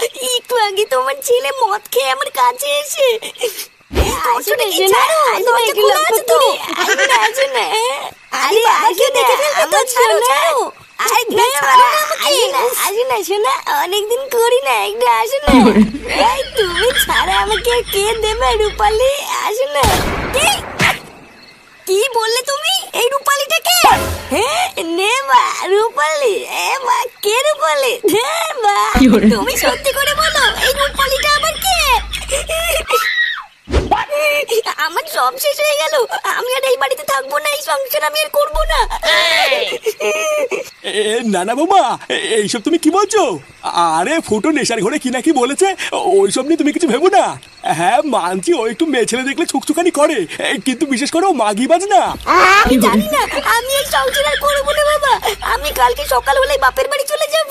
একটু আগে তোমার ছেলে মদ খেয়ে আমার কাছে এসে। আসলে এসে না, আসলে একটু লক্ষ্য করে। আসলে না আরে বাবাকে দেখে ফেলবে তো, ছাড়ো, ছাড়ো। আরে না আসে না আসে না শোনা অনেকদিন করি না একটু আসে না। এই তুমি ছাড়া আমাকে কে দেবে রূপালি? আসে না। কি? কি বললে তুমি? এই রূপালিটাকে? হ্যাঁ নে মা রূপালি। মা তুমি সত্যি করে বলো এই আবার কে? আমার সব শেষ হয়ে গেল। আমি আর এই বাড়িতে থাকব না এই সংসার আমি আর করব না। এ, না না বৌমা এইসব তুমি কি বলছো? আরে ফুটো নেশার ঘরে কি না কি বলেছে? ওইসব নিয়ে তুমি কিছু ভেবো না। হ্যাঁ মানছি ও একটু মেয়ে ছেলে দেখলে ছুকছুকানি করে। কিন্তু বিশেষ করে ও মাগি বাজ না আমি জানি না আমি এই সংসার আর করব না বাবা সকাল কালকে সকালবেলায় বাপের বাড়ি চলে যাব।